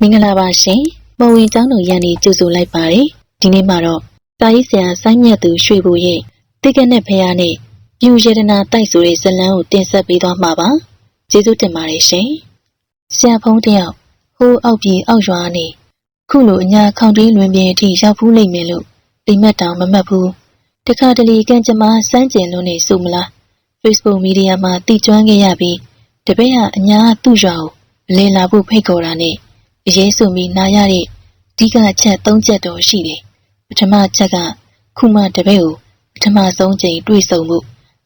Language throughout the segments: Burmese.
မင်္ဂလာပါရှင်။ပေါ်ဝင်ကျောင်းတော်ရန်နေကြိုဆိုလိုက်ပါတယ်။ဒီနေ့မှာတော့တာကြီးဆရာဆိုင်းမြတ်သူရွှေဘူရဲ့တိကက်နဲ့ဖះနဲ့ပြူရတနာတိုက်ဆိုတဲ့ဇလန်းကိုတင်ဆက်ပေးသွားမှာပါ။ကျေးဇူးတင်ပါတယ်ရှင်။ဆရာဖုံးတယောက်ဟိုးအောက်ပြည်အောက်ရွာနေခုလိုအညာခေါင်တွင်းလွင်ပြင်အထိရောက်ဖူးလိမ့်မယ်လို့တိမ်မက်တောင်မမှတ်ဘူး။တခါတလေကံကြမ္မာစမ်းကျင်လို့နေဆိုမလား။ Facebook မီဒီယာမှာတည်ကျွမ်းခဲ့ရပြီးတပည့်ဟာအညာသူ့ရွာကိုအလင်းလာဖို့ဖိတ်ခေါ်တာနဲ့ အရေးဆိုပြီးနာရတဲ့ဒီကချက်၃ချက်တော့ရှိတယ်။ပထမချက်ကခုမှတပည့်ကိုပထမဆုံးချိန်တွေ့ဆုံမှု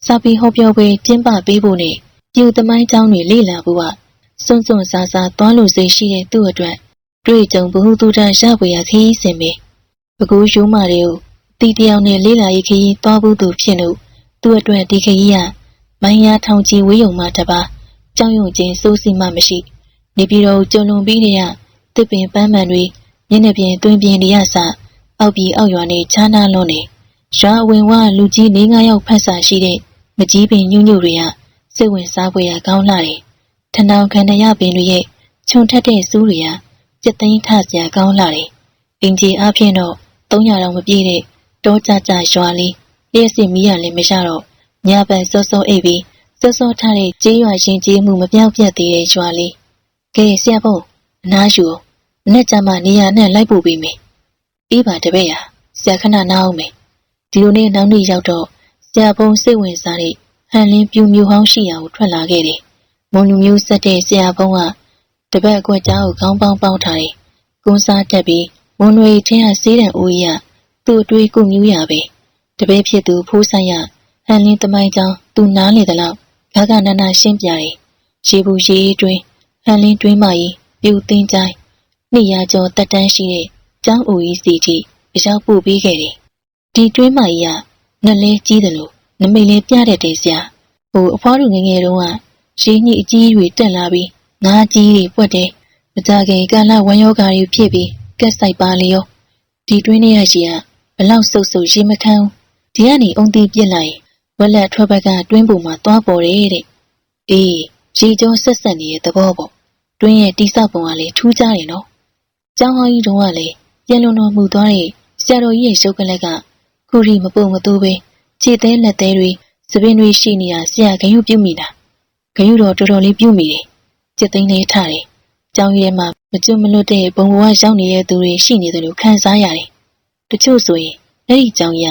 စာပေဟောပြောပွဲကျင်းပပေးဖို့နဲ့ပြူသမိုင်းကျောင်းတွေလေ့လာဖို့ကစွန့်စွန့်စားစားသွားလို့စိတ်ရှိတဲ့သူ့အတွက်တွေ့ကြုံဘ ഹു တုဒရဝေရခီးစင်ပဲ။ပကူရိုးမာတွေကိုတီတယောက်နဲ့လေ့လာရေးခရီးသွားဖို့သူဖြစ်လို့သူ့အတွက်ဒီခရီးကမိုင်းရထောင်ကြီးဝေးယုံမှတပါကြောင်ယုံချင်းစိုးစီမှမရှိ နေပြည်တော်ကျုံလွန်ပြီးတဲ့ တစ်ပင်ပန်းမှန်တွေမျက်နှာပြင်တွင်ပြင်တွေရစအောက်ပြည်အောက်ရွာနေချားနာလွန်းနေရွာအဝင်ဝလူကြီး၄၅ယောက်ဖတ်စာရှိတဲ့မကြီးပင်ညွညွတွေကစိတ်ဝင်စားဖွယ်ရကောင်းလာတယ်ထဏောင်ခန္ဓရပင်တွေရဲ့ခြုံထက်တဲ့စူးတွေကစက်သိန်းထစရာကောင်းလာတယ်အင်ကြီးအဖြစ်တော့300တောင်မပြည့်တဲ့တောကြကြရွာလေးလျှက်စစ်မီးရလည်းမရတော့ညပန်စောစောအိပ်ပြီးစောစောထားတဲ့ကြေးရွာရှင်ကြေးမှုမပြောက်ပြတ်သေးတဲ့ရွာလေးကဲဆရာဘုံ အနားယူမနေ့ကျမှနေရာနဲ့လိုက်ပို့ပေးမယ်ပြီးပါတပည့်ရဆရာခဏနားအောင်မယ်ဒီလိုနဲ့နောက်နေ့ရောက်တော့ဆရာဘုံစိတ်ဝင်စားတဲ့ဟန်လင်းပြူမျိုးဟောင်းရှိရာကိုထွက်လာခဲ့တယ်မုံလူမျိုးဆက်တဲ့ဆရာဘုံကတပတ်အကွက်ကြားကိုခေါင်းပေါင်းပေါင်းထားတယ်ကုန်းစားတက်ပြီးဝန်တွေထင်းရစေးတဲ့အိုးကြီးကသူ့အတွေးကိုမြူးရပဲတပည့်ဖြစ်သူဖိုးဆိုင်ရဟန်လင်းတမိုင်းချောင်းသူနားလေသလောက်ဂါကနနာရှင်းပြတယ်ရေဘူးရေတွင်းဟန်လင်းတွင်းမကြီး ပြူသိန်းချိုင်းနှစ်ရာကျော်တက်တန်းရှိတဲ့ကျောင်းဦးကြီးစီတီအရောက်ပို့ပေးခဲ့တယ်ဒီတွင်းမကြီးကနက်လဲကြီးတယ်လို့နမိတ်လဲပြတဲ့တဲ့ဆရာဟိုအဖွားတို့ငငယ်တုန်းကရေညှိအကြီးတွေတက်လာပြီးငါးကြီးတွေပွက်တယ်မကြခင်ကာလဝမ်းယောဂါတွေဖြစ်ပြီးကက်ဆိုင်ပါလေရောဒီတွင်းထဲရရှိကဘလောက်ဆုပ်ဆုပ်ရေမခမ်းဒီကနေအုံတီပြစ်လိုက်ဝက်လက်ထွက်ဘက်ကတွင်းပုံမှာသွားပေါ်တယ်တဲ့အေးရေကြောဆက်ဆက်နေတဲ့သဘောပေါ့ တွင်းရဲ့တိဆောက်ပုံကလည်းထူးခြားတယ်နော်ကျောင်းဟောင်းကြီးတုန်းကလည်းပြန်လွန်တော်မူသွားတဲ့ဆရာတော်ကြီးရဲ့ရုပ်ကလက်ကခုရီမပုံမတူပဲခြေသေးလက်သေးတွေသပင်းတွေရှိနေတာဆရာဂယုပြုမိတာဂယုတော့တော်တော်လေးပြုမိတယ်จิตသိန်းလေးထားတယ်ကျောင်းရဲမှာမကျွတ်မလွတ်တဲ့ဘုံဘဝရောက်နေတဲ့သူတွေရှိနေတယ်လို့ခံစားရတယ်တချို့ဆိုရင်အဲ့ဒီကျောင်းရ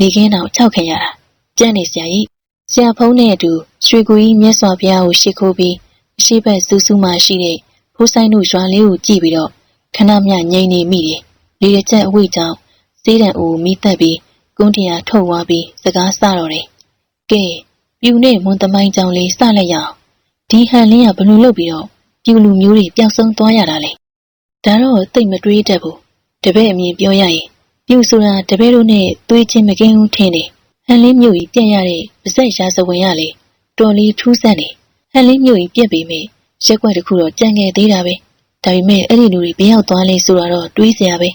နေခင်းတော်၆ခံရတာကြမ်းနေဆရာကြီးဆရာဖုံးနဲ့အတူရွှေကူကြီးမြတ်စွာဘုရားကိုရှိခိုးပြီးအ ရှိဘက်စူးစူးမှရှိတဲ့ဖိုးဆိုင်တို့ရွာလေးကိုကြည့်ပြီးတော့ခဏမြငိမ့်နေမိတယ်လေတစ်ချက်အဝိကြောင့်စေးတံအိုမိသက်ပြီးကုန်းတရားထုတ်သွားပြီးစကားဆတော့တယ်ကဲပြူနဲ့မွန်သမိုင်းကြောင်လေးစလိုက်ရအောင်ဒီဟန်လင်းကဘလို့လုပ်ပြီးတော့ပြူလူမျိုးတွေပျောက်ဆုံးသွားရတာလေဒါတော့တိတ်မတွေးတတ်ဘူးတပည့်အမြင်ပြောရရင်ပြူဆိုတာတပည့်တို့နဲ့တွေးချင်းမကင်းဘူးထင်တယ်ဟန်လင်းမျိုးကြီးပြက်ရတဲ့ပါဇက်ရာဇဝင်ရလေတော်လေးထူးဆန်းတယ် ဟန်လင်းမျိုးကြီးပြက်ပေမဲ့ရက်ွက်တစ်ခုတော့ကြံငယ်သေးတာပဲဒါပေမဲ့အဲ့ဒီလူတွေဘယ်ရောက်သွားလဲဆိုတာတော့တွေးစရာပဲ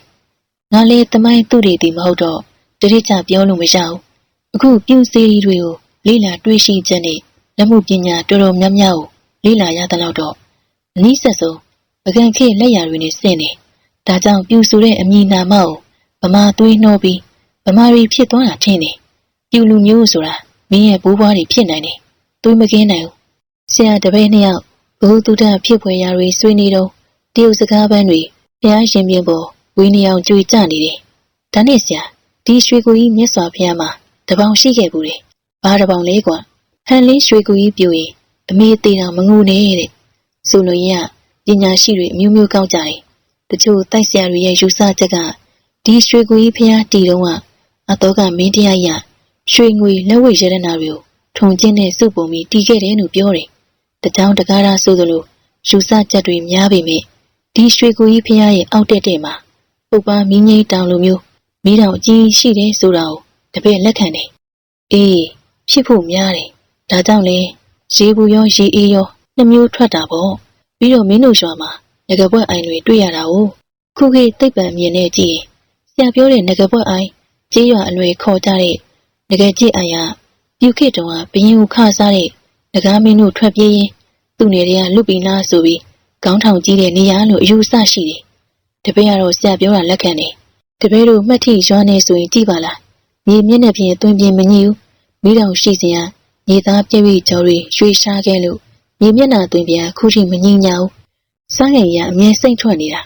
ငါလေတမိုင်းသူတွေတီမဟုတ်တော့တတိချပြောလို့မရဘူးအခုပြူစီရီတွေကိုလေ့လာတွေးရှိချက်နဲ့လက်မှုပညာတော်တော်များများကိုလေ့လာရတဲ့လောက်တော့အနည်းဆက်ဆုံးပကံခေလက်ရာတွေနဲ့ဆင့်နေဒါကြောင့်ပြူဆိုတဲ့အမည်နာမကိုဗမာသွေးနှောပြီးဗမာတွေဖြစ်သွားတာထင်တယ်ပြူလူမျိုးဆိုတာမင်းရဲ့ဘိုးဘွားတွေဖြစ်နိုင်တယ်သွေးမကင်းနိုင်ဘူး ဆရာတပည့်နှစ်ယောက်ဘုဟုတုဒ္ဒဖြစ်ဖွယ်ရာတွေဆွေးနေတော့တရုတ်စကားပန်းတွေဘုရားရှင်ပြင်ပေါ်ဝင်းနေအောင်ကြွေကြနေတယ်။ဒါနဲ့ဆရာဒီရွှေကူကြီးမြတ်စွာဘုရားမှာတပေါင်ရှိခဲ့ဘူးလေ။ဘာတပေါင်လဲကွာ။ဟန်လင်းရွှေကူကြီးပြိုရင်အမေသေးတော်မငူနဲ့တဲ့။ဆိုလိုရင်ကပညာရှိတွေအမျိုးမျိုးကောက်ကြတယ်။တချို့တိုက်ဆရာတွေရဲ့ယူဆချက်ကဒီရွှေကူကြီးဘုရားတည်တော့ကအတော့ကမင်းတရားရရွှေငွေလက်ဝဲရတနာတွေကိုထုံကျင်းတဲ့စုပုံပြီးတီးခဲ့တယ်လို့ပြောတယ်။ တကြောင်တကားရာဆိုသလိုယူဆချက်တွေများပေမဲ့ဒီရွှေကူကြီးဖះရဲ့အောက်တက်တဲ့မှာပုပ်ပါမင်းကြီးတောင်လိုမျိုးမိတောင်အကြီးရှိတယ်ဆိုတာကိုတပည့်လက်ခံတယ်။အေးဖြစ်ဖို့များတယ်။ဒါကြောင့်လေရေဘူးရောရေအေးရောနှမျိုးထွက်တာပေါ့။ပြီးတော့မင်းတို့ရွာမှာငကပွက်အိုင်တွေတွေ့ရတာကိုခုခေတ်သိပ္ပံမြင်နေကြည့်ဆရာပြောတဲ့ငကပွက်အိုင်ကြေးရွာအလွယ်ခေါ်ကြတဲ့ငကကြည့်အိုင်ကပြုခေတ်တုန်းကဘရင်ကိုခစားတဲ့ ငကားမင်းတို့ထွက်ပြေးရင်သူ့နေတွေကလွတ်ပြီးလားဆိုပြီးခေါင်းထောင်ကြီးတဲ့နေရာလို့အယူအဆရှိတယ်တပည့်ကတော့ဆရာပြောတာလက်ခံတယ်တပည့်တို့မှတ်ထိရွာနေဆိုရင်ကြည့်ပါလားမြေမျက်နှာပြင်အတွင်ပြင်မညိဘူးမိတောင်ရှိစရာမြေသားပြည့်ပြည့်ကြောတွေရွှေရှားခဲ့လို့မြေမျက်နှာအတွင်ပြင်ခုထိမငိညာဘူးစားငယ်ရအမြဲစိတ်ထွက်နေတာ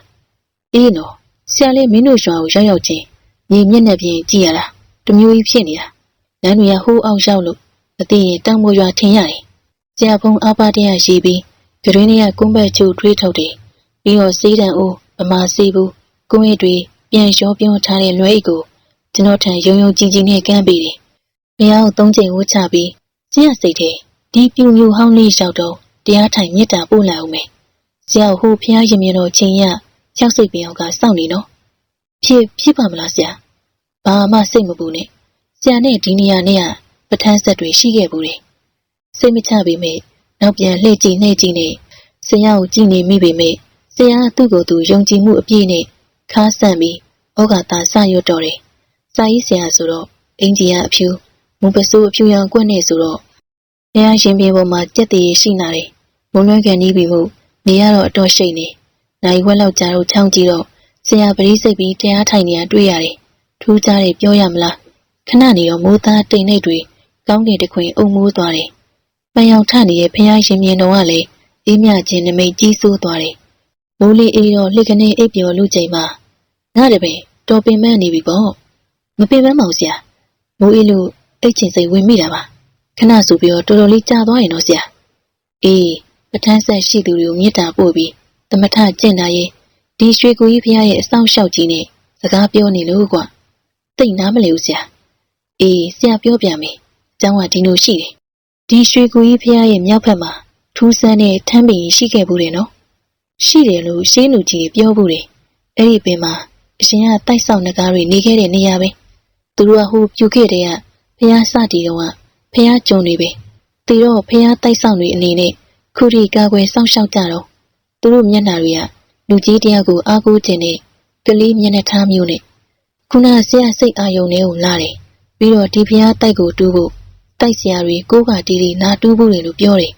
အေးနော်ဆရာလေးမင်းတို့ရွာကိုရောက်ရောက်ချင်းမြေမျက်နှာပြင်ကြည့်ရတာတမျိုးကြီးဖြစ်နေတာလမ်းတွေကဟိုးအောင်ရောက်လို့မသိရင်တောင်ပေါ်ရွာထင်ရတယ် ဆရာဖုံးအပါတရရှိပြီးဂရင်းတွေကကွန်းဘက်ချိုထွေးထုတ်တယ်ပြီးတော့စေးတံအိုးဗမာစေးဘူးကွန်းရည်တွေပြန်လျှောပြုံးထားတဲ့လွဲအိတ်ကိုကျွန်တော်ထံယုံယုံကြည်ကြည်နဲ့ကမ်းပေးတယ်ဘုရားကိုသုံးချိန်ဝှချပြီးကျင့်ရစိတ်ထဲဒီပြူမြူဟောင်းလေးရောက်တော့တရားထိုင်မေတ္တာပို့လိုက်အောင်မယ်ဆရာဟိုဖျားရင်မြတော်ချင်းရချောက်စိတ်ပြောင်းကစောင့်နေနော်ဖြစ်ဖြစ်ပါမလားဆရာဘာမှစိတ်မပူနဲ့ဆရာနဲ့ဒီနေရာနဲ့ကပထန်းဆက်တွေရှိခဲ့ဘူးတယ် စိတ်မချပေမဲ့နောက်ပြန်လှည့်ကြည့်နှဲ့ကြည့်နေဆရာကိုကြည့်နေမိပေမဲ့ဆရာကသူ့ကိုယ်သူယုံကြည်မှုအပြည့်နဲ့ခါဆန့်ပြီးဩဃာတာစရွတ်တော်တယ်စာရေးဆရာဆိုတော့အင်ဂျီယာအဖြူမူပစိုးအဖြူရောင်ကွက်နေဆိုတော့ဘုရားရှင်ပြေပေါ်မှာကြက်တည်ရှိနေတယ်မုံလွှမ်းကန်နီးပြီမို့နေရတော့အတော်ရှိနေနိုင်ဝက်လောက်ကြာတော့ချောင်းကြည့်တော့ဆရာပရိစိတ်ပြီးတရားထိုင်နေရတွေ့ရတယ်ထူးခြားတယ်ပြောရမလားခဏနေတော့မိုးသားတိမ်နှိတ်တွေကောင်းကင်တခွင်အုံမိုးသွားတယ် ပန်ရောင်ထနေတဲ့ဖះရှင်မြင်တော်ကလည်းအေးမြခြင်းနမိတ်ကြီးဆိုးသွားတယ်မိုးလေးအေးတော့လှစ်ကနေအိပ်ပျော်လူချိန်မှာငါတပင်တော်ပင်မနေပြီပေါ့မပင်ပန်းပါဘူးဆရာမိုးအေးလို့အိတ်ချင်စိတ်ဝင်မိတာပါခဏဆိုပြီးတော့တော်တော်လေးကြာသွားရင်တော့ဆရာအေးပထန်းဆက်ရှိသူတွေကိုမေတ္တာပို့ပြီးသမထကျင့်တာရဲ့ဒီရွှေကူကြီးဖះရဲ့အဆောင်လျှောက်ကြီးနဲ့စကားပြောနေလို့ကွာတိတ်နားမလဲဘူးဆရာအေးဆရာပြောပြမယ်ကျောင်းကဒီလိုရှိတယ် ဒီရွှေကူကြီးဖះရဲ့မြောက်ဘက်မှာထူးဆန်းတဲ့ထမ်းပင်ရှိခဲ့ဘူးတယ်နော်ရှိတယ်လို့ရှင်းလူကြီးပြောဘူးတယ်အဲ့ဒီပင်မှာအရှင်ကတိုက်ဆောက်နဂါးတွေနေခဲ့တဲ့နေရာပဲသူတို့ကဟိုပြူခဲ့တဲ့ကဖះစတီတော့ကဖះကြုံတွေပဲတီတော့ဖះတိုက်ဆောက်တွေအနေနဲ့ခုထိကာကွယ်စောင့်ရှောက်ကြတော့သူတို့မျက်နှာတွေကလူကြီးတယောက်ကိုအားကိုးခြင်းနဲ့ကလေးမျက်နှာထားမျိုးနဲ့ခုနဆရာစိတ်အာယုံနဲ့ကိုလာတယ်ပြီးတော့ဒီဖះတိုက်ကိုတူးဖို့ တိုက်ဆရာတွေကိုးကတီတီနာတူးဖို့လေလို့ပြောတယ်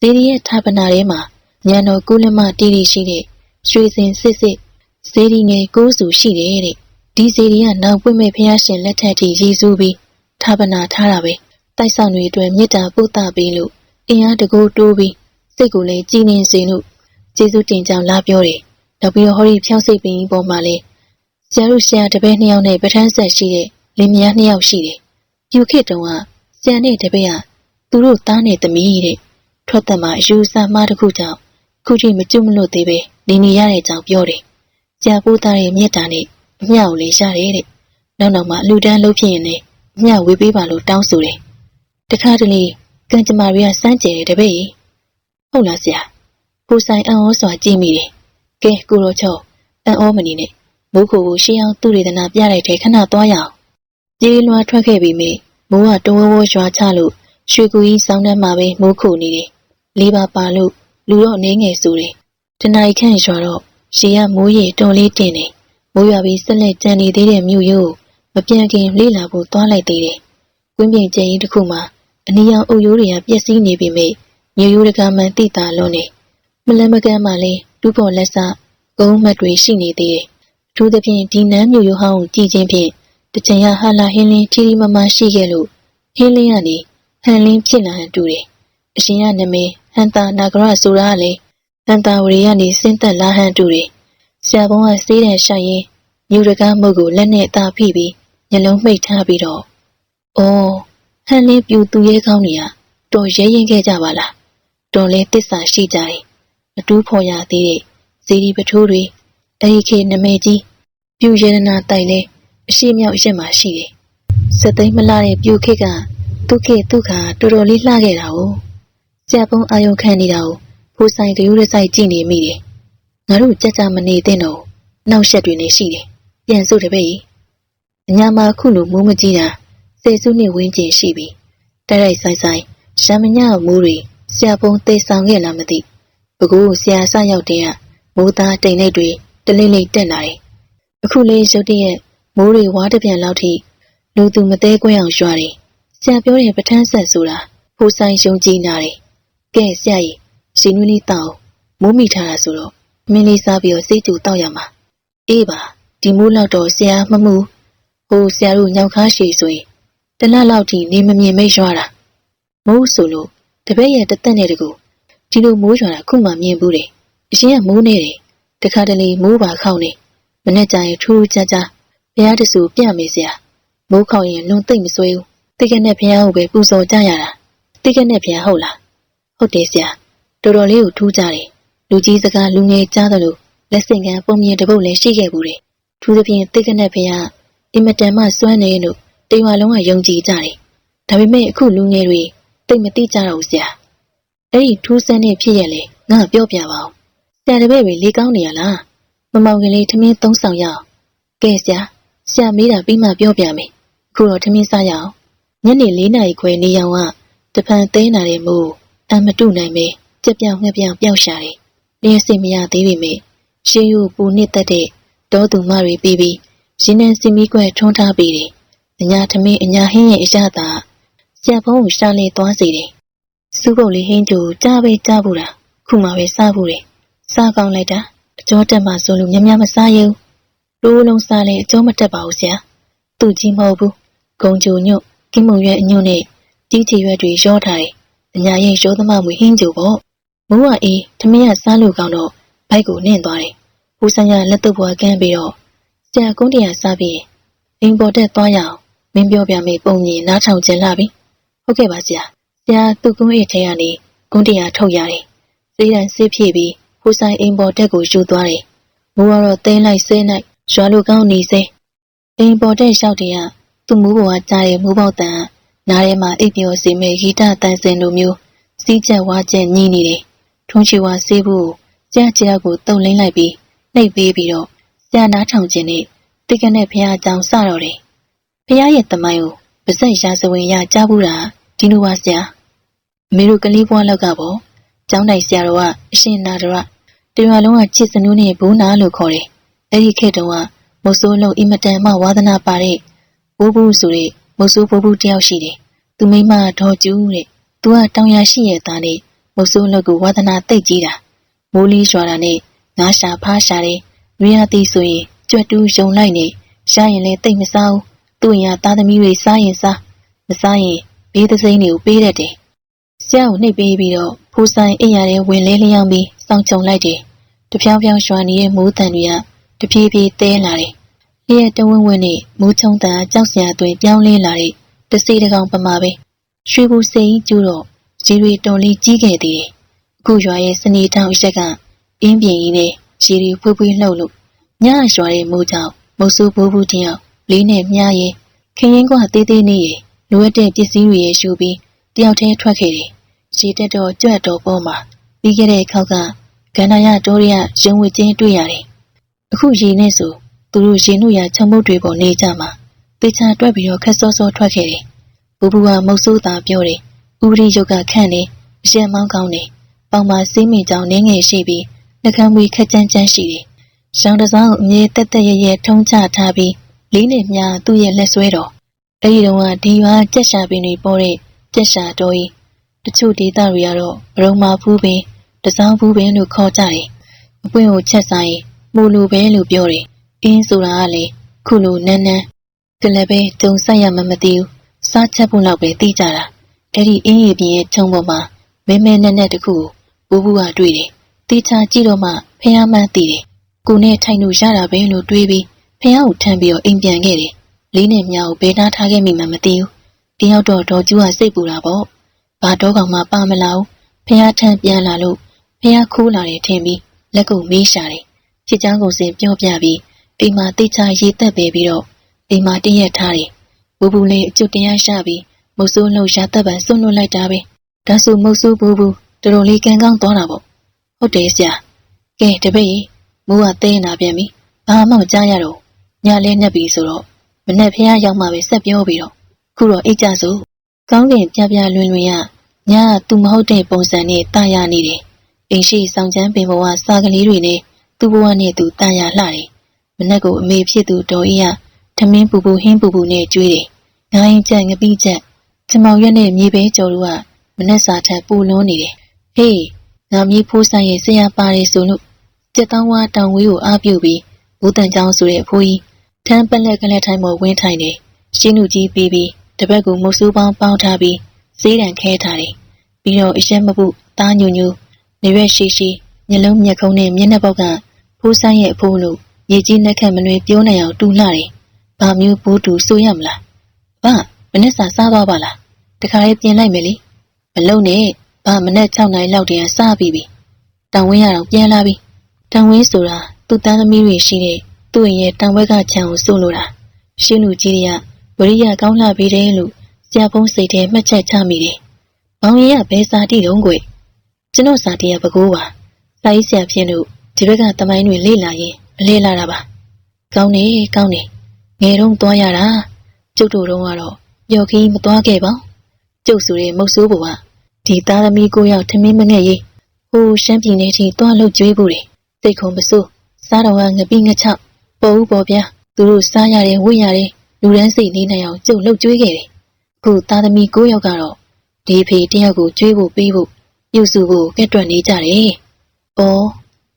ဇေဒီရဲ့ဌာပနာထဲမှာညံတော်ကုလမတီတီရှိတဲ့ရွှေစင်စစ်စစ်ဇေဒီငယ်ကိုးစုရှိတယ်တဲ့ဒီဇေဒီကနောက်ပွင့်မဲ့ဖះရှင်လက်ထက်ထိရည်စူးပြီးဌာပနာထားတာပဲတိုက်ဆောင်တွေအတွက်မေတ္တာပို့တာပေးလို့အင်အားတကူတိုးပြီးစိတ်ကိုလည်းကြည်နေစေလို့ကျေးဇူးတင်ကြောင်းလာပြောတယ်နောက်ပြီးတော့ဟောဒီဖြောင်းစိတ်ပင်ပေါ်မှာလေဆရာတို့ဆရာတပည့်နှစ်ယောက်နဲ့ပဋ္ဌာန်းဆက်ရှိတဲ့လင်မယားနှစ်ယောက်ရှိတယ်ပြူခေတုံက ဆရာနဲ့တပည့်ကသူတို့သားနဲ့သမီးတဲ့ထွက်သက်မှာအယူဆမှားတစ်ခုကြောင့်ခုထိမကျွမလို့သေးပဲနေနေရတဲ့ကြောင်ပြောတယ်ဆရာပိုးသားရဲ့မေတ္တာနဲ့အမျှကိုလေရတယ်တဲ့နောက်နောက်မှာလူတန်းလုပ်ဖြစ်ရင်လည်းအမျှဝေပေးပါလို့တောင်းဆိုတယ်တခါတလေကံကြမ္မာတွေကစမ်းကြတယ်တပည့်ဟုတ်လားဆရာကိုဆိုင်အံ့ဩစွာကြည့်မိတယ်ကဲကိုရောချောအံ့ဩမနေနဲ့မိုးခိုကိုရှင်းအောင်သူ့ရေဒနာပြလိုက်တဲ့ခဏသွားရအောင်ကြေးလွှားထွက်ခဲ့ပြီမေ မိုးကတဝဝရွာချလို့ရွှေကူကြီးစောင်းထဲမှာပဲမိုးခိုနေတယ်လေးပါပါလို့လူတော့နေငယ်ဆိုတယ်တနအိခန့်ရွာတော့ရေကမိုးရေတော်လေးတင်နေမိုးရွာပြီးဆက်လက်ကြံနေသေးတဲ့မြို့ရိုးမပြန်ခင်လေးလာဖို့သွားလိုက်သေးတယ်ကွင်းပြင်ကျင်းတစ်ခုမှာအနီရောင်အုပ်ရိုးတွေကပျက်စီးနေပြီမေမြို့ရိုးတကားမှန်တိတာလွန်းနေမလန်မကန်းမှလည်းတူးဖို့လက်စကုန်းမတ်တွေရှိနေသေးတယ်။ထူးသဖြင့်ဒီနန်းမြို့ရိုးဟောင်းကိုကြည်ချင်းဖြင့် တချင်ရဟာလာဟင်းလင်းထီထီမမရှိခဲ့လို့ဟင်းလင်းကနေဟန်လင်းဖြစ်လာဟန်တူတယ်။အရှင်ရနမေဟန်တာနာဂရဆိုတာကလည်းဟန်တာဝရီကနေဆင်းသက်လာဟန်တူတယ်။ဆရာဘုံကစေးတဲ့ရှာရင်မြို့တကားမုတ်ကိုလက်နဲ့တာဖိပြီးညလုံးမှိတ်ထားပြီးတော့အော်ဟန်လင်းပြူသူရဲကောင်းတွေကတော်ရဲရင်ခဲ့ကြပါလား။တော်လဲတစ္ဆာရှိကြတယ်။အတူးဖော်ရသေးတဲ့ဇီဒီပထိုးတွေအဲဒီခေနမဲကြီးပြူရတနာတိုက်လဲ အရှိမြောက်ရက်မှာရှိတယ်။စက်သိမ်းမလာတဲ့ပြူခေကသူခေသူခါတော်တော်လေးလှခဲ့တာ哦။ကြက်ပုံအာယုံခံနေတာကိုဖိုးဆိုင်တယူးရဆိုင်ကြည့်နေမိတယ်။ငါတို့ကြက်ကြမနေသင့်တော့နောက်ဆက်တွေနေရှိတယ်။ပြန်စုတပည့်။အညာမှာခုလိုမိုးမကြီးတာစေစုနှစ်ဝင်းကျင်ရှိပြီ။တိုက်ရိုက်ဆိုင်ဆိုင်ရှမ်းမညမိုးတွေဆရာပုံသေဆောင်ခဲ့လားမသိ။ဘကူဆရာဆရောက်တဲ့ကမိုးသားတိမ်နှိပ်တွေတလိမ့်လိမ့်တက်လာတယ်။အခုလေးရုတ်တရက် မိုးတွေဝါးတပြန်လောက်ထိလူသူမသေးကွင်းအောင်ရွာတယ်။ဆရာပြောတဲ့ပထန်းဆက်ဆိုတာဖိုးဆိုင်ယုံကြည်နာတယ်။ကဲဆရာကြီးရှင်နွေးလေးတောင်းမိုးမိထားတာဆိုတော့မင်းလေးစားပြီးတော့စိတ်တူတောက်ရမှာအေးပါဒီမိုးလောက်တော့ဆရာမမှုဟိုဆရာတို့ညောက်ခါရှည်ဆိုရင်တနက်လောက်ထိနေမမြင်မိတ်ရွာတာမိုးဆိုလို့တပည့်ရဲ့တသက်နဲ့တကူဒီလိုမိုးရွာတာခုမှမြင်ဘူးတယ်အရှင်ကမိုးနေတယ်တခါတလေမိုးပါခေါင်းနေမနေ့ကျရင်ထူးထူးခြားခြား ဘုရားတဆူပြမယ်ဆရာမိုးခေါင်ရင်လွန်သိမ့်မဆွဲဘူးတိကက်နဲ့ဘုရားကိုပဲပူဇော်ကြရတာတိကက်နဲ့ဘုရားဟုတ်လားဟုတ်တယ်ဆရာတော်တော်လေးကိုထူးကြတယ်လူကြီးစကားလူငယ်ကြားတယ်လို့လက်ဆင့်ကမ်းပုံမြင်တစ်ပုတ်လည်းရှိခဲ့ဘူးတယ်ထူးသဖြင့်တိကက်နဲ့ဘုရားအင်မတန်မှစွမ်းနေလို့တေဝါလုံးကယုံကြည်ကြတယ်ဒါပေမဲ့အခုလူငယ်တွေသိမသိကြတော့ဘူးဆရာအဲ့ဒီထူးဆန်းတဲ့ဖြစ်ရလေငါပြောပြပါဦးဆရာတပည့်တွေလေးကောင်းနေရလားမမောင်ကလေးထမင်းသုံးဆောင်ရအောင်ကဲဆရာ ဆရာမေးတာပြီးမှပြောပြမယ်အခုတော့ထမင်းစားရအောင်ညနေ၄နာရီခွဲနေရောင်ကတဖန်သိမ်းလာတဲ့မို့အမတုနိုင်ပဲကြက်ပြောင်ငှက်ပြောင်ပျောက်ရှာတယ်လျှက်စိမရသေးပေမဲ့ရှေးယူပူနှစ်သက်တဲ့ဒေါသူမတွေပြီးပြီးရင်းနှံစီမီကွက်ထွန်းထားပြီးတယ်အညာထမင်းအညာဟင်းရဲ့အရသာဆရာဖုံးကိုရှာလေသွားစေတယ်စူးပုတ်လေးဟင်းကျူကြားပဲကြားဘူးတာခုမှပဲစားဘူးတယ်စားကောင်းလိုက်တာအကျော်တက်မှဆိုလို့မြများမစားရ ဘူးလိုးလုံးစားလဲအကျော်မတက်ပါဘူးဆရာသူ့ကြီးမဟုတ်ဘူးဂုံကြိုညွတ်ကိမုံရွက်အညွတ်နဲ့ကြီးချီရွက်တွေရောထားတယ်အညာရင်ရောသမမွေဟင်းကျူပေါ့မိုးဝအေးထမင်းရစားလို့ကောင်းတော့ဘိုက်ကိုနင့်သွားတယ်ပူဆိုင်ရလက်တော့ဘွားကန်းပြီးတော့ဆရာကုန်းတရားစားပြီးအိမ်ပေါ်တက်သွားရအောင်မင်းပြောပြမေးပုံကြီးနားထောင်ကျင်လာပြီဟုတ်ကဲ့ပါဆရာဆရာသူ့ကုန်းအိတ်ထဲကနေကုန်းတရားထုတ်ရတယ်စေးတန်ဆေးဖြည့်ပြီးဟိုဆိုင်အိမ်ပေါ်တက်ကိုယူသွားတယ်မိုးကတော့တင်းလိုက်ဆဲလိုက် ရွာလူကောင်းနေစေအိမ်ပေါ်တက်လျှောက်တည်းကသူ့မူးပေါ်ကကြားတဲ့မူးပေါက်တန်နားထဲမှာအိပ်ပျော်စီမဲ့ဂီတတန်စင်လိုမျိုးစီးချက်ဝါချက်ညင်းနေတယ်ထုံးချီဝါဆေးဖို့ကြားကြားကိုတုံလင်းလိုက်ပြီးနှိပ်ပေးပြီးတော့ဆရာနားထောင်ခြင်းနဲ့တိကနဲ့ဖះအကြောင်းစတော့တယ်ဖះရဲ့တမိုင်းကိုပါဇက်ရာဇဝင်ရကြားဘူးတာဒီလိုပါဆရာအမေတို့ကလေးဘွားလောက်ကပေါ့ကျောင်းတိုင်ဆရာတော်ကအရှင်နာဒရတရွာလုံးကချစ်စနူးနဲ့ဘူးနာလို့ခေါ်တယ် အဲ့ဒီခေတ်တုန်းကမုတ်ဆိုးလုံးအင်မတန်မှဝါသနာပါတဲ့ဘိုးဘူးဆိုတဲ့မုတ်ဆိုးဘိုးဘူးတယောက်ရှိတယ်သူမိမဒေါ်ကျူးတဲ့သူကတောင်ရရှိရဲ့သားနဲ့မုတ်ဆိုးလုံးကိုဝါသနာတိတ်ကြီးတာမိုးလီရွာတာနဲ့ငါးရှာဖားရှာတယ်နွေရသည်ဆိုရင်ကြွက်တူးယုံလိုက်နေရှားရင်လည်းတိတ်မစားဘူးသူ့ရင်ကသားသမီးတွေစားရင်စားမစားရင်ဘေးသစိမ့်တွေကိုပေးတတ်တယ်ဆရာကိုနှိပ်ပေးပြီးတော့ဖိုးဆိုင်အိမ်ရတဲ့ဝင်လဲလျောင်းပြီးစောင့်ကြုံလိုက်တယ်တဖြောင်းဖြောင်းရွှာနေတဲ့မိုးတန်တွေက တပြေးပြေးတဲလာတယ်လျက်တဝင်းဝင်းနဲ့မိုးချုံတန်ကြောက်စရာသွင်းပြောင်းလဲလာတဲ့တစီတကောင်ပမာပဲရွှေဘူစိန်ကျူတော့ဂျီရီတော်လေးကြီးခဲ့သေးတယ်အခုရွာရဲ့စနေတောင်အချက်က အင်းပြင်းကြီးနဲ့ဂျီရီဖွေးဖွေးလှုပ်လို့ညရွာတဲ့မိုးကြောင့်မုတ်ဆိုးဘူးဘူးတယောက်လေးနဲ့မြားရင်ခရင်ကွာသေးသေးနေရင်လိုအပ်တဲ့ပစ္စည်းတွေရယူပြီးတယောက်တည်းထွက်ခဲ့တယ်ရေတက်တော့ကြွက်တော်ပေါ်မှာပြီးခဲ့တဲ့ခေါက်ကကန္နာရတိုးရရုံဝချင်းတွေ့ရတယ် အခုရေနဲ့ဆိုသူတို့ရေနှုတ်ရချုံမုတ်တွေပေါ်နေကြမှာတေချာတွက်ပြီးတော့ခက်စောစောထွက်ခဲ့တယ်ဘူဘူကမုတ်ဆိုးသာပြောတယ်ဥပရိယုတ်ကခန့်နေအရှက်မောင်းကောင်းနေပေါင်မှာစေးမိကြောင်နင်းငယ်ရှိပြီးနှကမ်းမွေခက်ကြမ်းကြမ်းရှိတယ်။ရောင်တစောင်းအမြဲတက်တက်ရရထုံးချထားပြီးလေးနဲ့မြာသူ့ရဲ့လက်ဆွဲတော်အဲဒီတုန်းကဒီရွာကြက်ရှာပင်တွေပေါ်တဲ့ကြက်ရှာတော်ကြီးတချို့ဒေသတွေကတော့ဘရုံမာဖူးပင်တစောင်းဖူးပင်လို့ခေါ်ကြတယ်။အပွင့်ကိုချက်ဆိုင် မူလူပဲလို့ပြောတယ်။အင်းဆိုတာကလေခုလိုနန်းနန်းကလည်းပဲတုံဆက်ရမှမသိဘူး။စားချက်ဖို့လောက်ပဲသိကြတာ။အဲ့ဒီအင်းရည်ပြင်းရဲ့ထုံပေါ်မှာမဲမဲနဲ့နဲ့တခုကိုဘူးဘူးကတွေ့တယ်။တေချာကြည့်တော့မှဖះမှန်းသိတယ်။ကိုနဲ့ထိုင်လို့ရတာပဲလို့တွေးပြီးဖះကိုထမ်းပြီးတော့အိမ်ပြန်ခဲ့တယ်။လေးနဲ့မြောက်ကိုဘယ်နှထားခဲ့မိမှမသိဘူး။တယောက်တော့ဒေါ်ကျူးကစိတ်ပူတာပေါ့။ဘာတော့ကောင်မှပါမလာဘူး။ဖះထမ်းပြန်လာလို့ဖះခိုးလာတယ်ထင်ပြီးလက်ကိုမေးရှာတယ်။ ချစ်ချောင်းကိုစင်ပြောပြပြီးအိမ်မှာတေချာရေသက်ပဲပြီးတော့အိမ်မှာတရက်ထားတယ်။ဘူဘူးလေးအကျွတ်တရားရှာပြီးမုတ်ဆိုးလှုပ်ရှားသက်ပံစွန့်လွတ်လိုက်တာပဲ။ဒါဆိုမုတ်ဆိုးဘူးဘူးတော်တော်လေးကံကောင်းသွားတာပေါ့ဟုတ်တယ်ဆရာကဲတပည့်မိုးကသေးနာပြန်ပြီဘာမှမကြားရတော့ညလဲနှက်ပြီဆိုတော့မနဲ့ဖះရောက်မှပဲဆက်ပြောပြီးတော့ခုတော့အိတ်ကြစို့ကောင်းကင်ပြပြလွင်လွင်ရညကသူမဟုတ်တဲ့ပုံစံနဲ့တာရနေတယ်အိမ်ရှိဆောင်ချမ်းပင်ဘဝစာကလေးတွေနဲ့ သူ့ဘဝနဲ့သူတာရလှတယ်မနဲ့ကိုအမေဖြစ်သူတော်ကြီးကထမင်းပူပူဟင်းပူပူနဲ့ကျွေးတယ်ငိုင်းချက်ငပိချက်ချမောင်ရွက်နဲ့မြေပဲကြော်တို့ကမနဲ့စာထက်ပူလွန်းနေတယ်ဟေးငါမြေဖိုးဆိုင်ရဲ့ဆရာပါတယ်ဆိုလို့ကြက်တောင်းဝါတောင်ဝေးကိုအားပြုပြီးဘူတန်ချောင်းဆိုတဲ့အဖိုးကြီးထမ်းပက်လက်ကလက်ထိုင်ပေါ်ဝင်းထိုင်နေရှင်းလူကြီးပြီးပြီးတပတ်ကမုတ်ဆိုးပေါင်းပေါင်းထားပြီးစေးတံခဲထားတယ်ပြီးတော့အရက်မပုတားညူညူနေရွက်ရှိရှိမျက်လုံးမျက်ခုံးနဲ့မျက်နှာပေါက်က ဖိုးဆိုင်ရဲ့အဖိုးလို့ရေကြီးနှက်ခတ်မလွေပြောနိုင်အောင်တူလှတယ်ဘာမျိုးဘူးတူဆိုရမလားဘာမနေ့စာစားသွားပါလားတခါလေးပြင်လိုက်မယ်လေမလုံနဲ့ဘာမနေ့6နိုင်လောက်တည်းစားပြီးပြီတောင်ဝင်းရတော့ပြန်လာပြီတောင်ဝင်းဆိုတာသူ့တန်းသမီးတွေရှိတဲ့သူ့ရဲ့တောင်ဘက်ကခြံကိုစိုးလို့တာရှင်းလူကြီးတွေကဝရိယကောင်းလာပြီတဲ့လို့ဆရာဖုံးစိတ်ထဲမှတ်ချက်ချမိတယ်။ဘောင်ရင်ကဘယ်စာတိတုံးကွကျွန်တော်စာတီးရပကိုးပါ။စာရေးဆရာဖြစ်လို့ ဒီဘက်ကတမိုင်းတွေလေ့လာရင်အလေးလာတာပါ။ကောင်းနေကောင်းနေငယ်တော့သွားရတာကျုပ်တို့တော့ကတော့ပျော်ခီးမသွားခဲ့ပါဘူး။ကျုပ်ဆိုတဲ့မုတ်ဆိုးဘဝဒီသားသမီးကိုယောက်ထမင်းမငဲ့ရေးဟိုရှမ်းပြည်နယ်ထိသွားလို့ကြွေးဖို့တယ်။စိတ်ခုံမစိုးစားတော်ကငပိငချောက်ပေါ်ဦးပေါ်ပြသူတို့စားရတယ်ဝတ်ရတယ်လူရန်စိတ်နေနိုင်အောင်ကျုပ်လှုပ်ကြွေးခဲ့တယ်။ခုသားသမီး၉ယောက်ကတော့ဒီဖေတယောက်ကိုကြွေးဖို့ပေးဖို့ပြုစုဖို့ကက်တွက်နေကြတယ်။အော်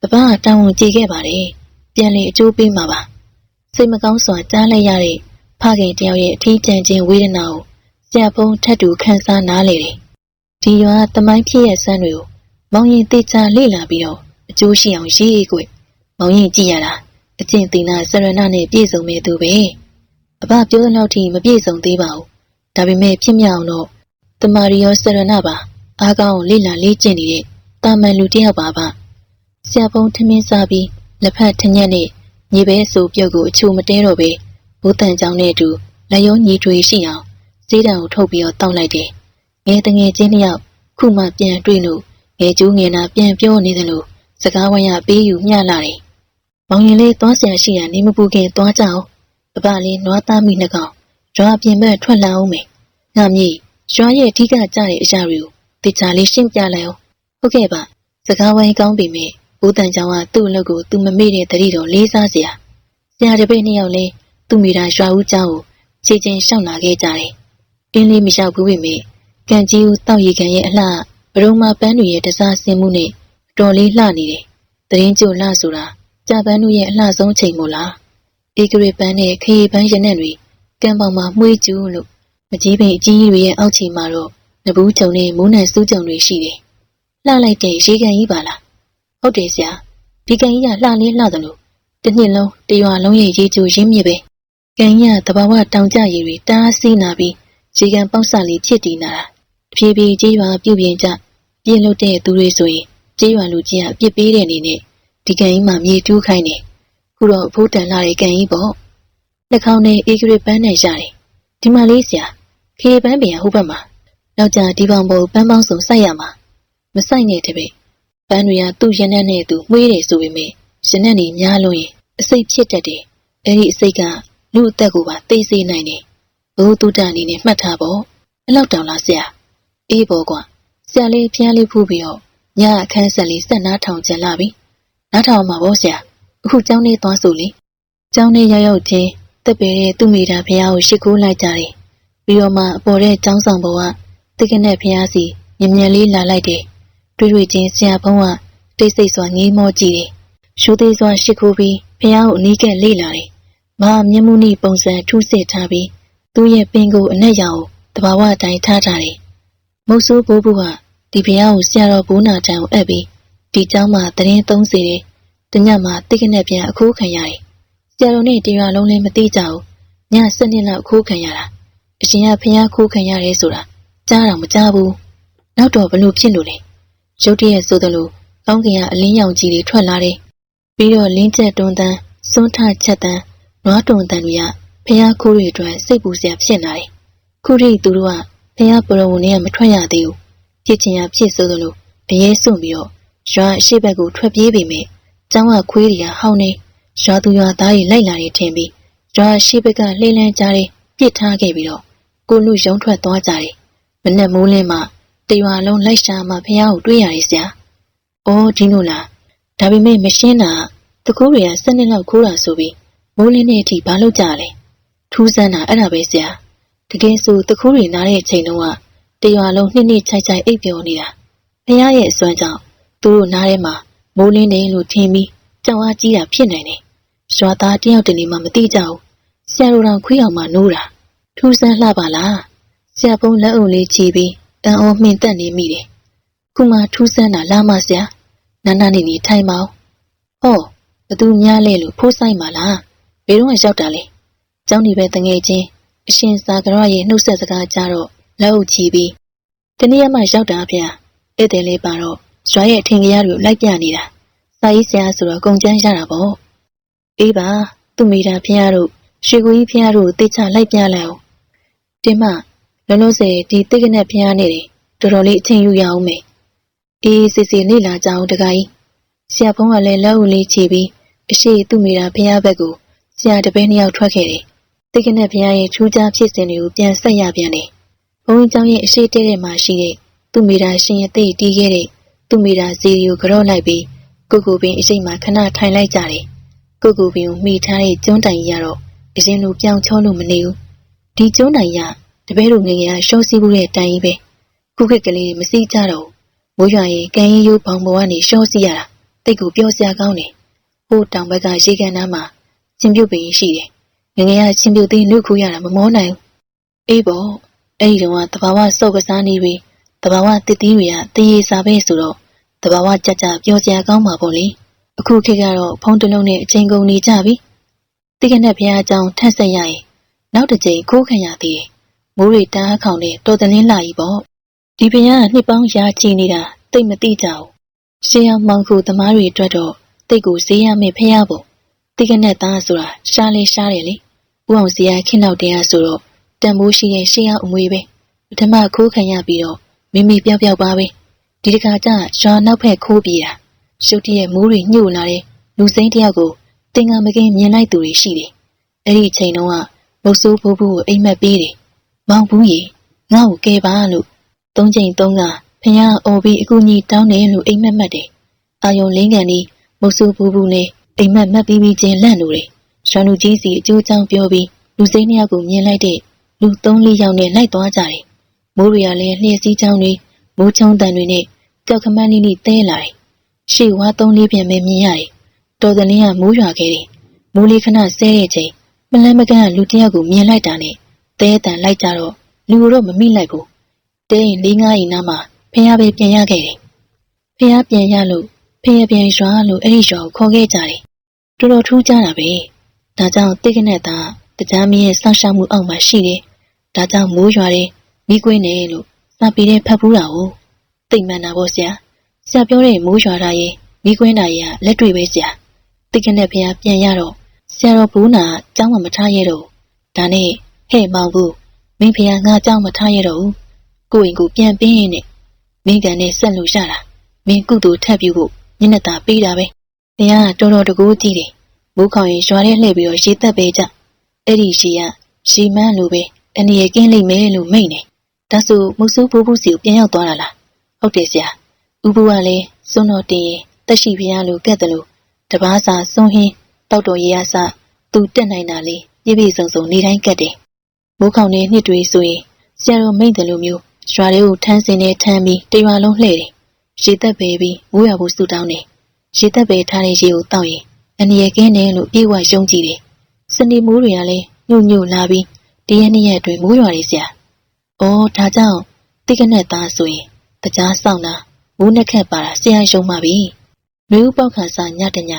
ပပကတောင်းဝန်ကြည့်ခဲ့ပါတယ်။ပြန်လေအကျိုးပေးမှာပါ။စိတ်မကောင်းစွာကြားလိုက်ရတဲ့ဖခင်တယောက်ရဲ့အထီးကျန်ခြင်းဝေဒနာကိုဆရာဖုံးထပ်တူခံစားနားလေတယ်။ဒီရွာတမိုင်းဖြစ်ရဲ့ဆန်းတွေကိုမောင်ရင်တေချာလေ့လာပြီးတော့အကျိုးရှိအောင်ရေးကွ။မောင်ရင်ကြည့်ရတာအကျင့်သီနာစရဏနဲ့ပြည့်စုံမဲ့သူပဲ။အဘပြောတဲ့လောက်ထိမပြည့်စုံသေးပါဘူး။ဒါပေမဲ့ဖြစ်မြောက်အောင်တော့တမာရီယောစရဏပါအားကောင်းလေ့လာလေ့ကျင့်နေတဲ့တာမန်လူတစ်ယောက်ပါပါ ဆရာဖုံးထမင်းစားပြီးလက်ဖက်ထညက်နဲ့ညီပဲဆိုပြုတ်ကိုအချိုမတဲတော့ပဲဘိုးတန်ကြောင်နဲ့အတူလက်ရုံးညီတွေရှိအောင်စေးတံကိုထုတ်ပြီးတော့တောက်လိုက်တယ်ငယ်တငယ်ချင်းတစ်ယောက်ခုမှပြန်တွေ့လို့ငယ်ကျူးငယ်နာပြန်ပြောနေတယ်လို့စကားဝိုင်းရပေးယူမျှလာတယ်မောင်ရင်လေးသွားဆရာရှိရနေမပူခင်သွားကြအောင်အပလေးနွားသားမိနှကောင်ရွာပြင်ဘက်ထွက်လာအောင်မယ်ငါမြည်ရွာရဲ့အဓိကကြတဲ့အရာတွေကိုတေချာလေးရှင်းပြလိုက်အောင်ဟုတ်ကဲ့ပါစကားဝိုင်းကောင်းပြီမေ ဦးတန်ချောင်းကသူ့အလုပ်ကိုသူမမေ့တဲ့တတိတော်လေးစားစရာဆရာတပည့်နှစ်ယောက်လဲသူ့မိသားရွာဦးကျောင်းကိုခြေချင်းရှောက်လာခဲ့ကြတယ်အင်းလေးမလျှောက်ဘူးပေမဲ့ကံကြီးဦးတောက်ရီကန်ရဲ့အလှဘရုံမပန်းတွေရဲ့တစားဆင်မှုနဲ့တော်လေးလှနေတယ်တရင်ကျိုလှဆိုတာကြပန်းတို့ရဲ့အလှဆုံးချိန်မို့လားဧကရေပန်းနဲ့ခရီပန်းရနဲ့တွေကံပေါ်မှာမှွေးကျူးလို့မကြီးပင်အကြီးကြီးတွေရဲ့အောက်ခြေမှာတော့နဘူးကြုံနဲ့မိုးနံစူးကြုံတွေရှိတယ်လှလိုက်တဲ့ရေကန်ကြီးပါလား ဟုတ်တယ်ဆရာ။ဒီကန်ကြီးကလှလေးလှတယ်လို့တစ်နှစ်လုံးတရွာလုံးရဲ့ရေကျိုရင်းမြစ်ပဲ။ကန်ကြီးကတဘာဝတောင်ကျရေတွေတားဆီးနာပြီးရေကန်ပေါက်ဆလေးဖြစ်တည်နာတာ။ဖြည်းဖြည်းကြေးရွာပြုတ်ပြင်းကြပြင်းလို့တဲ့သူတွေဆိုရင်ကြေးရွာလူကြီးကအပြစ်ပေးတဲ့အနေနဲ့ဒီကန်ကြီးမှာမြေတူးခိုင်းတယ်။ခုတော့အဖိုးတန်လာတဲ့ကန်ကြီးပေါ့။နှာခေါင်းနဲ့အေးကရစ်ပန်းနဲ့ရတယ်။ဒီမှာလေးဆရာခေပန်းပင်ဟိုဘက်မှာနောက်ကြဒီပေါင်ပေါ်ပန်းပေါင်းစုံစိုက်ရမှာမစိုက်နဲ့တပည့် ပန်းတွေကသူ့ရနက်နဲ့သူမှွေးတယ်ဆိုပေမဲ့ရနက်နေများလို့ရင်အစိတ်ဖြစ်တတ်တယ်အဲ့ဒီအစိတ်ကလူအသက်ကိုပါသိစေနိုင်တယ်ဘိုးတုတ္တအနေနဲ့မှတ်ထားပေါ့အဲ့လောက်တောင်လားဆရာအေးပေါ့ကွာဆရာလေးဖျားလေးဖူးပြီးတော့ညအခန်းဆက်လေးဆက်နားထောင်ကြလာပြီနားထောင်မှာပေါ့ဆရာအခုเจ้าနေသွားဆိုလေเจ้าနေရောက်ရောက်ချင်းတက်ပေတဲ့သူ့မိသားဖះကိုရှ िख ိုးလိုက်ကြတယ်ပြီးတော့မှအပေါ်တဲ့ကျောင်းဆောင်ဘဝတကနဲ့ဖះစီမြင်မြန်လေးလာလိုက်တယ် တွေ့တွေ့ချင်းဆရာဘုန်းကတိတ်ဆိတ်စွာငေးမောကြည့်တယ်ရှူသေးစွာရှ िख ိုးပြီးဖះကိုအနီးကပ်လေ့လာတယ်မဟာမျက်မှုနိပုံစံထူးစစ်ထားပြီးသူ့ရဲ့ပင်ကိုအနက်ရောင်တဘာဝအတိုင်းထားထားတယ်မုတ်ဆိုးဘိုးဘုကဒီဖះကိုဆရာတော်ဘိုးနာတန်ကိုအပ်ပြီးဒီเจ้าမှာတရင်သုံးစီတယ်တညမှာတိကနဲ့ပြန်အခိုးခံရတယ်ဆရာတော်နဲ့တရားလုံးလည်းမသိကြဘူးည7နှစ်လောက်အခိုးခံရတာအရှင်ကဖះခိုးခံရတယ်ဆိုတာကြားတော့မကြားဘူးနောက်တော့ဘလို့ဖြစ်လို့လဲ ရုတ်တရက်ဆိုသလိုကောင်းကင်ကအလင်းရောင်ကြီးတွေထွက်လာတယ်ပြီးတော့လင်းကျက်တွန်းတန်းစွန်းထချက်တန်းနွားတွန်တန်းတွေကဖះခိုးတွေအတွက်စိတ်ပူစရာဖြစ်လာတယ်ခုထိသူတို့ကဖះပရဝုန်နဲ့မထွက်ရသေးဘူးဖြစ်ချင်ရဖြစ်ဆိုသလိုအရေးစွန့်ပြီးတော့ရွာအရှိဘက်ကိုထွက်ပြေးပေမဲ့ကျောင်းကခွေးတွေကဟောင်းနေရွာသူရွာသားတွေလိုက်လာတယ်ထင်ပြီးရွာရှိဘက်ကလှိမ့်လန်းကြတယ်ပြစ်ထားခဲ့ပြီးတော့ကိုလူရုံထွက်သွားကြတယ်မနဲ့မိုးလင်းမှ တရွာလုံးလိုက်ရှာမှဖះကိုတွေ့ရတယ်ဆရာ။အော်ဒီလိုလား။ဒါပေမဲ့မရှင်းတာတကူတွေကစနစ်လောက်ခိုးတာဆိုပြီးမိုးလင်းတဲ့အထိဘာလုပ်ကြလဲ။ထူးဆန်းတာအဲ့ဒါပဲဆရာ။တကယ်ဆိုတကူတွေနားတဲ့အချိန်တုန်းကတရွာလုံးနှစ်နှစ်ချိုက်ချိုက်အိပ်ပျော်နေတာ။ဖះရဲ့အစွမ်းကြောင့်သူတို့နားထဲမှာမိုးလင်းတယ်လို့ထင်ပြီးကြောက်အားကြီးတာဖြစ်နိုင်တယ်ရွာသားတယောက်တလေမှမသိကြဘူးဆရာတို့တော်ခွေးအောင်မှနိုးတာထူးဆန်းလှပါလားဆရာပုံးလက်အုပ်လေးချီပြီး တန်အောမှင်တက်နေမိတယ်ခုမှထူးဆန်းတာလားမဆရာနာနာနေနေထိုင်ပါဦးဟောဘသူများလဲလို့ဖိုးဆိုင်ပါလားဘယ်တော့မှရောက်တာလဲကျောင်းဒီပဲတငယ်ချင်းအရှင်စာကရရဲ့နှုတ်ဆက်စကားကြတော့လက်အုပ်ချီပြီးတနေ့မှရောက်တာဗျာဧည့်သည်လေးပါတော့ရွာရဲ့အထင်ကြီးတွေလိုက်ပြနေတာစာရေးဆရာဆိုတော့ကုန်ကျန်းရတာပေါ့အေးပါသူမိတာဖះတို့ရွှေကူကြီးဖះတို့တိတ်ချလိုက်ပြလိုက်အောင်တင်းမ လုံးလုံးစေဒီတိတ်ကနဲ့ဖះနေတယ်တော်တော်လေးအချင်းယူရအောင်မေအေးစစ်စစ်နေလာကြအောင်တခါကြီးဆရာဖုံးကလည်းလက်ဦးလေးချီပြီးအရှိသူမိတာဖះဘက်ကိုဆရာတပည့်နှစ်ယောက်ထွက်ခဲ့တယ်တိတ်ကနဲ့ဖះရဲ့ထူးခြားဖြစ်စဉ်တွေကိုပြန်ဆက်ရပြန်တယ်ဘုန်းကြီးကျောင်းရဲ့အရှိတဲထဲမှာရှိတဲ့သူမိတာရှင်ရဲ့တိတ်တီးခဲ့တဲ့သူမိတာစီရီကိုကြော့လိုက်ပြီးကိုကိုပင်အရှိမှခဏထိုင်လိုက်ကြတယ်ကိုကိုပင်ကိုမိထားတဲ့ကျွန်းတိုင်ရတော့အရင်လိုပြောင်းချောလို့မနေဘူးဒီကျွန်းတိုင်ရ တပည့်တို့ငငယ်ကရှော့စီးမှုတဲ့တိုင်ကြီးပဲခုခေတ်ကလေးမစီးကြတော့ဘူးမိုးရွာရင်ကန်ရင်ရိုးဘောင်ပေါ်ကနေရှော့စီးရတာတိတ်ကိုပြောစရာကောင်းတယ်ဟိုတောင်ဘက်ကရေကန်နားမှာချင်းပြုတ်ပင်ရှိတယ်ငငယ်ကချင်းပြုတ်သေးနှုတ်ခူးရတာမမောနိုင်ဘူးအေးပေါ့အဲ့ဒီတော့တဘာဝစော့ကစားနေပြီတဘာဝတစ်တီးတွေကတရေစာပဲဆိုတော့တဘာဝကြကြပြောစရာကောင်းမှာပေါ့လေအခုခေတ်ကတော့ဖုံးတလုံးနဲ့အချိန်ကုန်နေကြပြီတိကနဲ့ဘုရားအကြောင်းထက်ဆက်ရရင်နောက်တစ်ကြိမ်ခိုးခံရသေးတယ် မိုးရီတားခေါင်နဲ့တော်တလင်းလာကြီးပေါ့ဒီဘုရားကနှစ်ပေါင်းရာချီနေတာတိတ်မသိကြဘူးရှေးအောင်မောင်ခုသမားတွေအတွက်တော့တိတ်ကိုဈေးရမယ်ဖះဖို့တိကနဲ့သားဆိုတာရှားလေရှားတယ်လေဥအောင်စီရခင်းနောက်တရားဆိုတော့တန်ဖိုးရှိတဲ့ရှေးအောင်အမွေပဲပထမခိုးခံရပြီးတော့မိမိပြောက်ပြောက်ပါပဲဒီတခါကျရွာနောက်ဖက်ခိုးပြေးတာရှုပ်တရဲ့မိုးတွေညှို့လာတဲ့လူစိမ်းတယောက်ကိုတင်ငါမကင်းမြင်လိုက်သူတွေရှိတယ်အဲ့ဒီအချိန်တုန်းကမုတ်ဆိုးဖိုးဖိုးကိုအိမ်မက်ပေးတယ် မောင်ဘူးကြီးငါ့ကိုကဲပါလို့သုံးချိန်သုံးကဖះအော်ပြီးအကူကြီးတောင်းတယ်လို့အိမ်မက်မှတ်တယ်အာယုံလင်းကန်ဒီမုတ်ဆိုးဘူးဘူးနဲ့အိမ်မက်မှတ်ပြီးပြီးချင်းလန့်လို့တယ်ရွာလူကြီးစီအကျိုးချောင်းပြောပြီးလူစိမ်းတယောက်ကိုမြင်လိုက်တဲ့လူသုံးလေးယောက်နဲ့လိုက်သွားကြတယ်မိုးရီကလည်းလျှက်စီးချောင်းတွေမိုးချုံတန်တွေနဲ့ကြောက်ခမန်းလေးလေးတဲလာတယ်။ရှေ့ဝါသုံးလေးပြန်ပဲမြင်ရတယ်။တော်သလင်းကမိုးရွာခဲ့တယ်။မိုးလေးခဏဆဲတဲ့ချိန်မလန်းမကန်းကလူတစ်ယောက်ကိုမြင်လိုက်တာနဲ့ တဲတန်လိုက်ကြတော့လူတော့မမိလိုက်ဘူး။တဲရင်လေးငါးရင်နားမှာဖះပဲပြန်ရခဲ့တယ်။ဖះပြန်ရလို့ဖះပြန်ရွာလို့အဲ့ဒီရွာကိုခေါ်ခဲ့ကြတယ်။တော်တော်ထူးခြားတာပဲ။ဒါကြောင့်တိတ်ကနဲ့သားတကြားမင်းရဲ့စောင့်ရှောက်မှုအောက်မှာရှိတယ်။ဒါကြောင့်မိုးရွာတယ်မိကွင်းတယ်လို့စာပေတဲ့ဖတ်ဘူးတာကိုသိမှန်တာပေါ့ဆရာဆရာပြောတဲ့မိုးရွာတာရဲ့မိကွင်းတာရဲ့လက်တွေ့ပဲဆရာတိတ်ကနဲ့ဖះပြန်ရတော့ဆရာတော်ဘူးနာကျောင်းမမထားရတော့ဒါနဲ့ ဟဲ့မောင်ဘူးမင်းဖះငါကျောင်းမထားရတော့ဘူးကိုရင်ကိုပြန်ပင်းနဲ့မင်းကန်နဲ့ဆက်လို့ရတာမင်းကုသိုလ်ထပ်ပြုဖို့ညနေတာပေးတာပဲတရားကတော်တော်တကူကြည့်တယ်မိုးခေါင်ရင်ရွာထဲလှည့်ပြီးတော့ရေသက်ပေးကြအဲ့ဒီရှီကရှီမန်းလိုပဲအနေရကင်းလိမ့်မယ်လို့မိန့်တယ်ဒါဆိုမုတ်ဆိုးဖိုးဖိုးစီကိုပြန်ရောက်သွားတာလားဟုတ်တယ်ဆရာဥပုကလည်းစွန်းတော်တင်ရင်တက်ရှိဖျားလိုကဲ့တယ်လို့တပားစာစွန်းဟင်းတောက်တော်ရေရစသူတက်နိုင်တာလေပြည့်ပြည့်စုံစုံနေတိုင်းကက်တယ် မိုးခေါင်နေနှစ်တွေဆိုရင်ဆရာတော်မိန့်တယ်လို့မျိုးရွာတွေကိုထမ်းစင်နဲ့ထမ်းပြီးတရွာလုံးလှည့်တယ်ရေသက်ပဲပြီးမိုးရွာဖို့ဆူတောင်းတယ်ရေသက်ပဲထားတဲ့ရေကိုတောက်ရင်အနေရကင်းတယ်လို့ပြေဝယုံကြည်တယ်စနေမိုးတွေကလည်းညှို့ညှို့လာပြီးတရက်နှစ်ရက်အတွင်းမိုးရွာနေဆရာ။အော်ဒါကြောင့်တိကနဲ့သားဆိုရင်တကြားဆောင်တာမိုးနှက်ခက်ပါတာဆရာရှုံးပါပြီ။မျိုးပေါက်ခါစားညတည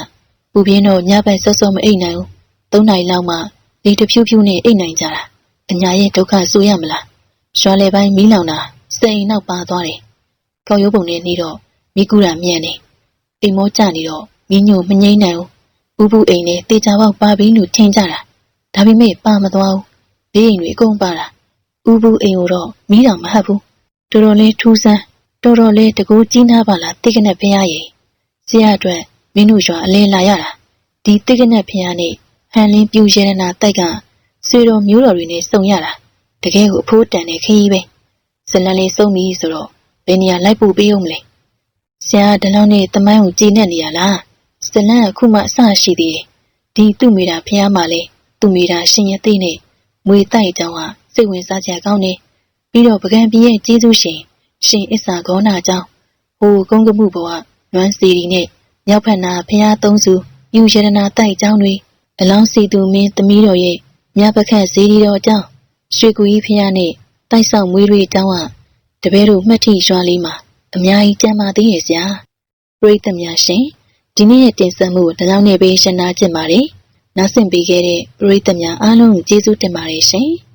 ပူပြင်းတော့ညဘက်စောစောမအိတ်နိုင်ဘူး။သုံးနိုင်လောက်မှလေတဖြူးဖြူးနဲ့အိတ်နိုင်ကြတာ။ အညာရဲ့ဒုက္ခဆိုရမလား။ရွာလေပိုင်းမီးလောင်တာစိန်နောက်ပါသွားတယ်။ကောက်ရိုးပုံနဲ့နေတော့မိကူတာမြန်နေ။အိမ်မောကြနေတော့မီးညိုမငိမ့်နိုင်ဘူး။ဥပုအိမ်နဲ့တေချာပေါက်ပါပြီးလို့ထင်ကြတာ။ဒါပေမဲ့ပါမသွားဘူး။ဘေးအိမ်တွေအကုန်ပါတာ။ဥပုအိမ်ကိုတော့မီးတောင်မဟပ်ဘူး။တော်တော်လေးထူးဆန်းတော်တော်လေးတကူကြီးနာပါလားတိကနဲ့ဖះရဲ့။ဆရာအတွက်မင်းတို့ရွာအလဲလာရတာ။ဒီတိကနဲ့ဖះနဲ့ဟန်လင်းပြူရဲနာတိုက်က ဆွေတော်မျိုးတော်တွေနဲ့စုံရတာတကယ်ကိုအဖိုးတန်တဲ့ခရီးပဲဇလန်လေးစုံပြီဆိုတော့ဘယ်နေရာလိုက်ပို့ပေးအောင်မလဲဆရာကဒီလောက်နဲ့တမိုင်းကိုကြည်နဲ့နေရလားဇလန်ကခုမှအဆရှိသေးတယ်ဒီသူ့မိတာဖះမှလဲသူ့မိတာရှင်ရသိနဲ့မွေတိုက်ကြောင်ကစိတ်ဝင်စားစရာကောင်းနေပြီးတော့ပကံပြင်းရဲ့ကျေးဇူးရှင်ရှင်အစ္ဆာကောနာကြောင့်ဟိုကုန်းကမှုဘဝနွမ်းစီရီနဲ့မြောက်ဖက်နာဖះသုံးစုယူရတနာတိုက်ကြောင်တွေအလောင်းစီသူမင်းသမီးတော်ရဲ့ ညဘခန့်ဈေးဒီတော်ကြောင့်ရွှေကူကြီးဖះနဲ့တိုက်ဆောင်မွေးတွေတောင်းကတပည့်တို့မှတ်ထိရွာလေးမှာအများကြီးကြံပါသေးရဲ့ဗျာပရိသတ်များရှင်ဒီနေ့ရဲ့တင်ဆက်မှုဒီလောက်နဲ့ပဲရှင်းနာကြပါမယ်နားဆင်ပေးခဲ့တဲ့ပရိသတ်များအားလုံးကျေးဇူးတင်ပါတယ်ရှင်။